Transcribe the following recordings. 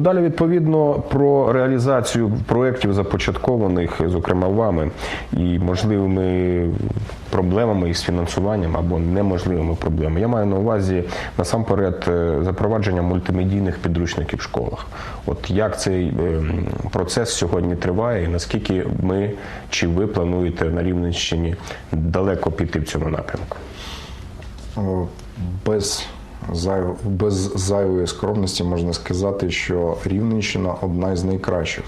далі, відповідно, про реалізацію проєктів, започаткованих, зокрема вами, і можливими проблемами із фінансуванням або неможливими проблемами. Я маю на увазі насамперед е, запровадження мультимедійних підручників в школах. От як цей е, процес сьогодні триває, і наскільки ми чи ви плануєте на Рівненщині далеко піти в цьому напрямку? Без, зайв... без зайвої скромності можна сказати, що Рівненщина одна із найкращих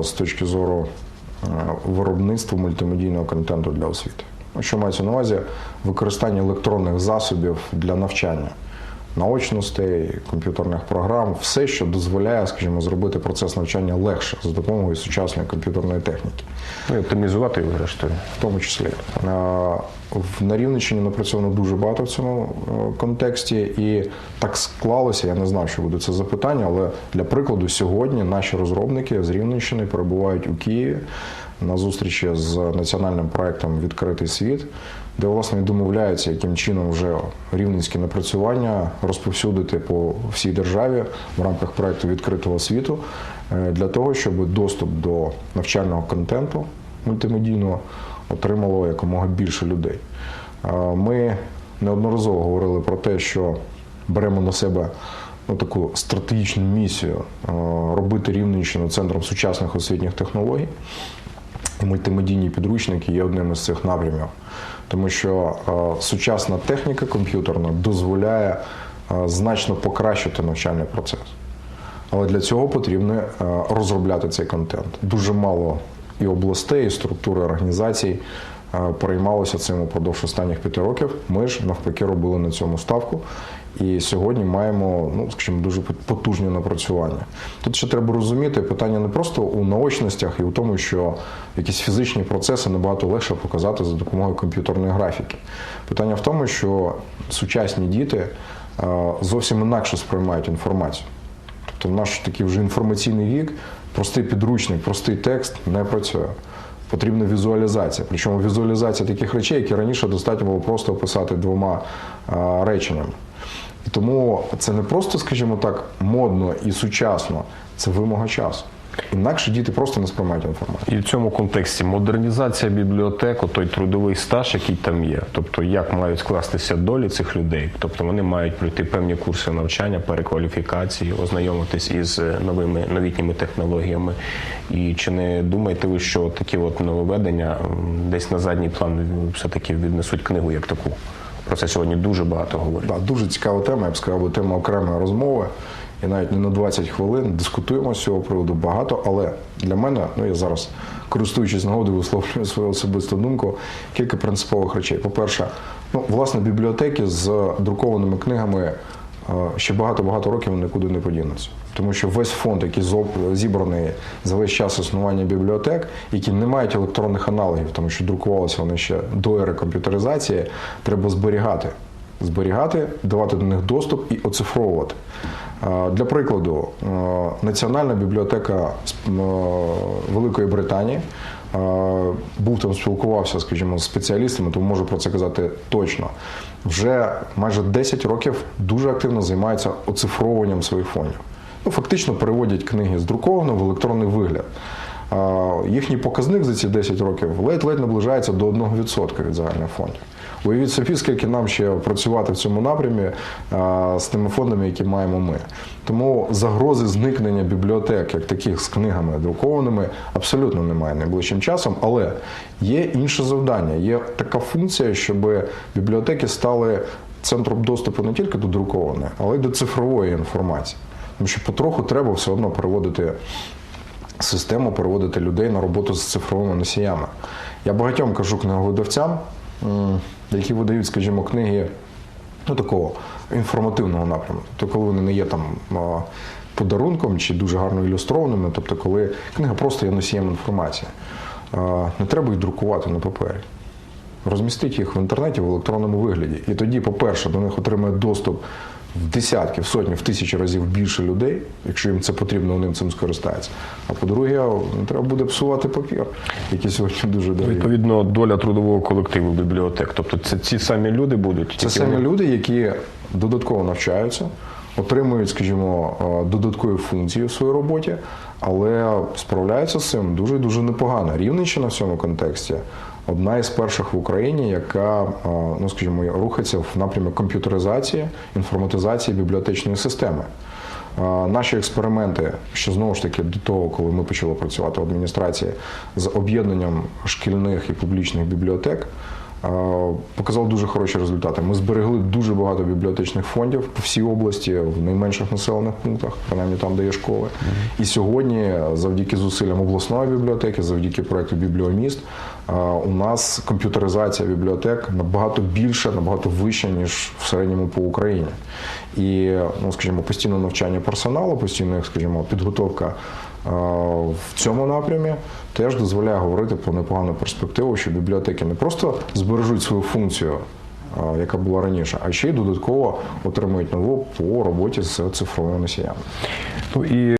з точки зору виробництва мультимедійного контенту для освіти. Що мається на увазі? Використання електронних засобів для навчання, наочностей, комп'ютерних програм, все, що дозволяє, скажімо, зробити процес навчання легше за допомогою сучасної комп'ютерної техніки Ну і оптимізувати його зрештою. в тому числі. На Рівненщині напрацьовано дуже багато в цьому е, контексті, і так склалося. Я не знав, що буде це запитання, але для прикладу, сьогодні наші розробники з Рівненщини перебувають у Києві на зустрічі з національним проектом Відкритий світ, де власне і домовляються, яким чином вже рівненські напрацювання розповсюдити по всій державі в рамках проекту відкритого світу е, для того, щоб доступ до навчального контенту мультимедійного отримало якомога більше людей. Е, Ми неодноразово говорили про те, що беремо на себе ну, таку стратегічну місію е, робити Рівненщину центром сучасних освітніх технологій. Мультимедійні підручники є одним із цих напрямів, тому що е, сучасна техніка комп'ютерна дозволяє е, значно покращити навчальний процес. Але для цього потрібно е, розробляти цей контент. Дуже мало і областей, і структури організацій переймалося цим упродовж останніх п'яти років. Ми ж навпаки робили на цьому ставку. І сьогодні маємо, ну скажімо, дуже потужні напрацювання. Тут ще треба розуміти питання не просто у наочностях і у тому, що якісь фізичні процеси набагато легше показати за допомогою комп'ютерної графіки. Питання в тому, що сучасні діти е, зовсім інакше сприймають інформацію. Тобто в наш такий вже інформаційний вік, простий підручник, простий текст не працює. Потрібна візуалізація. Причому візуалізація таких речей, які раніше достатньо було просто описати двома реченнями. І тому це не просто, скажімо так, модно і сучасно, це вимога часу. Інакше діти просто не сприймають інформацію. І в цьому контексті модернізація бібліотек, той трудовий стаж, який там є. Тобто, як мають скластися долі цих людей, тобто вони мають пройти певні курси навчання, перекваліфікації, ознайомитись із е, новими новітніми технологіями. І чи не думаєте ви, що такі от нововведення десь на задній план все-таки віднесуть книгу як таку? Про це сьогодні дуже багато говорять. Так, дуже цікава тема, я б сказав, би, тема окремої розмови. І навіть не на 20 хвилин дискутуємо з цього приводу багато, але для мене, ну я зараз користуючись нагодою, висловлюю свою особисту думку, кілька принципових речей. По-перше, ну, власне, бібліотеки з друкованими книгами ще багато-багато років нікуди не подінуться. Тому що весь фонд, який зібраний за весь час існування бібліотек, які не мають електронних аналогів, тому що друкувалися вони ще до ери комп'ютеризації, треба зберігати. Зберігати, давати до них доступ і оцифровувати. Для прикладу, Національна бібліотека Великої Британії був там спілкувався, скажімо, з спеціалістами, тому можу про це казати точно. Вже майже 10 років дуже активно займаються оцифровуванням своїх фондів. Ну, фактично переводять книги з друкованого в електронний вигляд. Їхній показник за ці 10 років ледь-ледь наближається до 1% від загальних фондів. Уявіть собі, скільки нам ще працювати в цьому напрямі з тими фондами, які маємо ми. Тому загрози зникнення бібліотек, як таких з книгами друкованими, абсолютно немає найближчим часом. Але є інше завдання. Є така функція, щоб бібліотеки стали центром доступу не тільки до друкованої, але й до цифрової інформації. Тому що потроху треба все одно переводити систему, переводити людей на роботу з цифровими носіями. Я багатьом кажу книговидавцям, які видають, скажімо, книги ну, такого інформативного напрямку. Тобто, коли вони не є там подарунком чи дуже гарно ілюстрованими, тобто, коли книга просто є носієм інформації. Не треба їх друкувати на папері. Розмістити їх в інтернеті в електронному вигляді. І тоді, по-перше, до них отримає доступ в десятки, в сотні, в тисячі разів більше людей, якщо їм це потрібно, вони цим скористаються. А по-друге, треба буде псувати папір, який сьогодні дуже дорогий. Відповідно, доля трудового колективу бібліотек. Тобто, це ці самі люди будуть. Це самі вони- люди, які додатково навчаються, отримують, скажімо, е, додаткові функції у своїй роботі, але справляються з цим дуже дуже непогано. Рівненщина в цьому контексті одна із перших в Україні, яка, е, ну скажімо, рухається в напрямі комп'ютеризації, інформатизації бібліотечної системи. Е, Наші експерименти, що знову ж таки до того, коли ми почали працювати в адміністрації з об'єднанням шкільних і публічних бібліотек, е, показали дуже хороші результати. Ми зберегли дуже багато бібліотечних фондів по всій області, в найменших населених пунктах, принаймні там, де є школи. І сьогодні, завдяки зусиллям обласної бібліотеки, завдяки проекту Бібліоміст, у нас комп'ютеризація бібліотек набагато більша, набагато вища, ніж в середньому по Україні. І, ну, скажімо, постійне навчання персоналу, постійна, скажімо, підготовка в цьому напрямі теж дозволяє говорити про непогану перспективу, що бібліотеки не просто збережуть свою функцію, яка була раніше, а ще й додатково отримують нову по роботі з цифровими носіями. Ну і